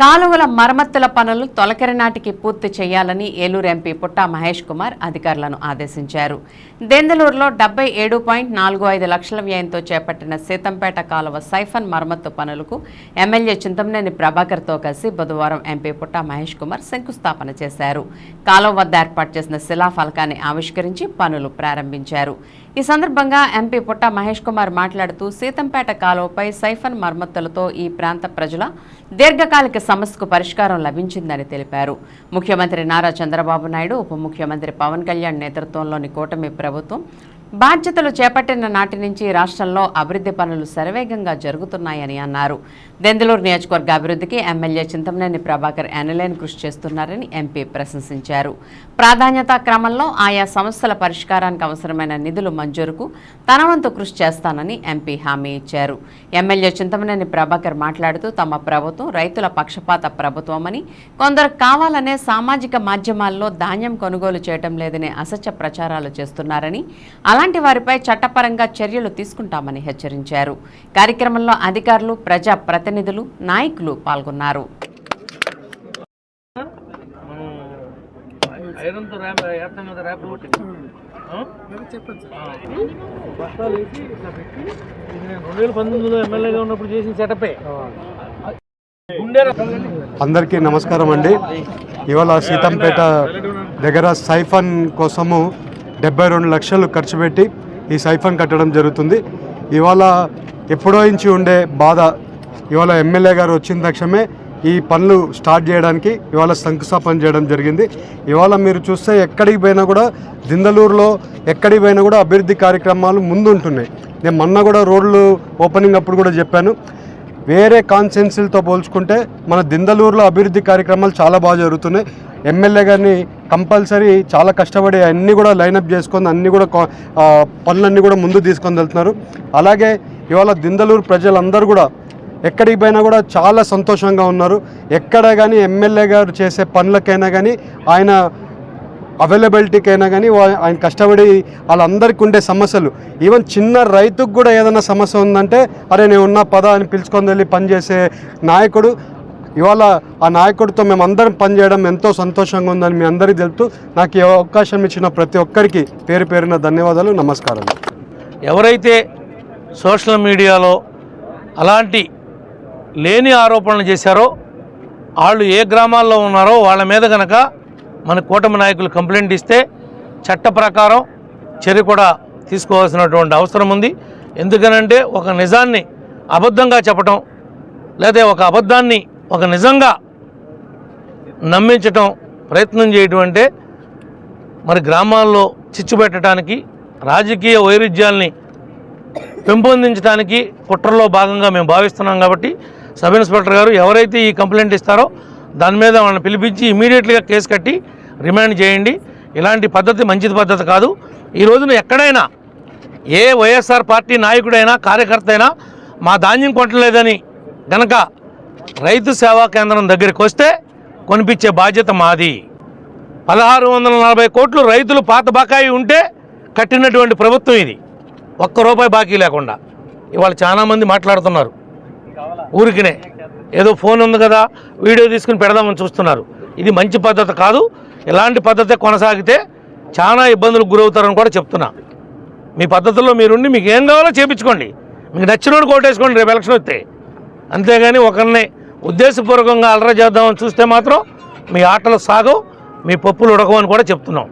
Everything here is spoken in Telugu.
కాలువల మరమ్మతుల పనులు తొలకరి నాటికి పూర్తి చేయాలని ఏలూరు ఎంపీ పుట్టా మహేష్ కుమార్ అధికారులను ఆదేశించారు. దెందలూరులో డెబ్బై ఏడు పాయింట్ నాలుగు ఐదు లక్షల వ్యయంతో చేపట్టిన సీతంపేట కాలువ సైఫన్ మరమ్మత్తు పనులకు ఎమ్మెల్యే చింతమనేని ప్రభాకర్తో కలిసి బుధవారం ఎంపీ పుట్టా మహేష్ కుమార్ శంకుస్థాపన చేశారు. కాలువ వద్ద ఏర్పాటు చేసిన శిలాఫలకాన్ని ఆవిష్కరించి పనులు ప్రారంభించారు. ఈ సందర్భంగా ఎంపీ పుట్ట మహేష్ కుమార్ మాట్లాడుతూ సీతంపేట కాలువపై సైఫన్ మరమ్మతులతో ఈ ప్రాంత ప్రజల దీర్ఘకాలిక సమస్యకు పరిష్కారం లభించిందని తెలిపారు. ముఖ్యమంత్రి నారా చంద్రబాబు నాయుడు ఉప ముఖ్యమంత్రి పవన్ కళ్యాణ్ నేతృత్వంలోని కూటమి ప్రభుత్వం బాధ్యతలు చేపట్టిన నాటి నుంచి రాష్ట్రంలో అభివృద్ధి పనులు శరవేగంగా జరుగుతున్నాయని అన్నారు. దెందులూరు నియోజకవర్గ అభివృద్ధికి ఎమ్మెల్యే చింతమనేని ప్రభాకర్ ఎనలేని కృషి చేస్తున్నారని ఎంపీ ప్రశంసించారు. ప్రాధాన్యతా క్రమంలో ఆయా సమస్యల పరిష్కారానికి అవసరమైన నిధులు మంజూరుకు తన వంతు కృషి చేస్తానని ఎంపీ హామీ ఇచ్చారు. ఎమ్మెల్యే చింతమనేని ప్రభాకర్ మాట్లాడుతూ తమ ప్రభుత్వం రైతుల పక్షపాత ప్రభుత్వమని కొందరు కావాలనే సామాజిక మాధ్యమాల్లో ధాన్యం కొనుగోలు చేయడం లేదనే అసత్య ప్రచారాలు చేస్తున్నారని అలాంటి వారిపై చట్టపరంగా చర్యలు తీసుకుంటామని హెచ్చరించారు. కార్యక్రమంలో అధికారులు ప్రజా ప్రతినిధులు నాయకులు పాల్గొన్నారు. ఐరన్తో ర్యాప్ కదా ర్యాప్ ఒకటి బస్తాలు వేసి ఇట్లా పెట్టి ఇది నేను రెండు వేల పంతొమ్మిదిలో ఎమ్మెల్యేగా ఉన్నప్పుడు చేసిన సెటపే అందరికీ నమస్కారం అండి. ఇవాళ సీతంపేట దగ్గర సైఫన్ కోసము డెబ్బై రెండు లక్షలు ఖర్చు పెట్టి ఈ సైఫన్ కట్టడం జరుగుతుంది. ఇవాళ ఎప్పుడో నుంచి ఉండే బాధ ఇవాళ ఎమ్మెల్యే గారు వచ్చిన తక్షణమే ఈ పనులు స్టార్ట్ చేయడానికి ఇవాళ శంకుస్థాపన చేయడం జరిగింది. ఇవాళ మీరు చూస్తే ఎక్కడికి పోయినా కూడా దిందలూరులో ఎక్కడికి పోయినా కూడా అభివృద్ధి కార్యక్రమాలు ముందుంటున్నాయి. నేను మొన్న కూడా రోడ్లు ఓపెనింగ్ అప్పుడు కూడా చెప్పాను. వేరే కాన్సెన్సీలతో పోల్చుకుంటే మన దిందలూరులో అభివృద్ధి కార్యక్రమాలు చాలా బాగా జరుగుతున్నాయి. ఎమ్మెల్యే గారిని కంపల్సరీ చాలా కష్టపడి అన్నీ కూడా లైనప్ చేసుకొని అన్నీ కూడా పనులన్నీ కూడా ముందు తీసుకొని వెళ్తున్నారు. అలాగే ఇవాళ దిందలూరు ప్రజలందరూ కూడా ఎక్కడికి పోయినా కూడా చాలా సంతోషంగా ఉన్నారు. ఎక్కడ కానీ ఎమ్మెల్యే గారు చేసే పనులకైనా కానీ ఆయన అవైలబిలిటీకైనా కానీ వా- ఆయన కష్టపడి వాళ్ళందరికీ ఉండే సమస్యలు. ఈవెన్ చిన్న రైతుకు కూడా ఏదైనా సమస్య ఉందంటే అరే నేను ఉన్న పద అని పిలుచుకొని వెళ్ళి పనిచేసే నాయకుడు ఇవాళ ఆ నాయకుడితో మేము అందరం పనిచేయడం ఎంతో సంతోషంగా ఉందని మీ అందరికీ తెలుపుతూ నాకు ఈ అవకాశం ఇచ్చిన ప్రతి ఒక్కరికి పేరు పేరున ధన్యవాదాలు నమస్కారం ఎవరైతే సోషల్ మీడియాలో అలాంటి లేని ఆరోపణలు చేశారో వాళ్ళు ఏ గ్రామాల్లో ఉన్నారో వాళ్ళ మీద కనుక మన కూటమి నాయకులు కంప్లైంట్ ఇస్తే చట్ట ప్రకారం చర్య కూడా తీసుకోవాల్సినటువంటి అవసరం ఉంది. ఎందుకనంటే ఒక నిజాన్ని అబద్ధంగా చెప్పటం లేదా ఒక అబద్ధాన్ని ఒక నిజంగా నమ్మించటం ప్రయత్నం చేయటం అంటే మరి గ్రామాల్లో చిచ్చుపెట్టడానికి రాజకీయ వైరుధ్యాల్ని పెంపొందించడానికి కుట్రలో భాగంగా మేము భావిస్తున్నాం కాబట్టి సబ్ ఇన్స్పెక్టర్ గారు ఎవరైతే ఈ కంప్లైంట్ ఇస్తారో దాని మీద వాళ్ళని పిలిపించి ఇమీడియట్లీగా కేసు కట్టి రిమాండ్ చేయండి. ఇలాంటి పద్ధతి మంచిది పద్ధతి కాదు. ఈ రోజున ఎక్కడైనా ఏ వైఎస్ఆర్ పార్టీ నాయకుడైనా కార్యకర్త అయినా మా ధాన్యం కొట్టలేదని గనక రైతు సేవా కేంద్రం దగ్గరికి వస్తే కొనిపించే బాధ్యత మాది. పదహారు వందల నలభై కోట్లు రైతులు పాత బకాయి ఉంటే కట్టినటువంటి ప్రభుత్వం ఇది. ఒక్క రూపాయి బాకీ లేకుండా. ఇవాళ చాలామంది మాట్లాడుతున్నారు. ఊరికినే. ఏదో ఫోన్ ఉంది కదా వీడియో తీసుకుని పెడదామని చూస్తున్నారు. ఇది మంచి పద్ధతి కాదు. ఇలాంటి పద్ధతి కొనసాగితే చాలా ఇబ్బందులకు గురవుతారని కూడా చెప్తున్నా. మీ పద్ధతుల్లో మీరుండి మీకు ఏం కావాలో చేపించుకోండి. మీకు నచ్చినోడు కోటేసుకోండి రేపు ఎలక్షన్ వస్తే. అంతేగాని ఒకరిని ఉద్దేశపూర్వకంగా అలర చేద్దామని చూస్తే మాత్రం మీ ఆటలు సాగవు మీ పప్పులు ఉడకవని కూడా చెప్తున్నాం.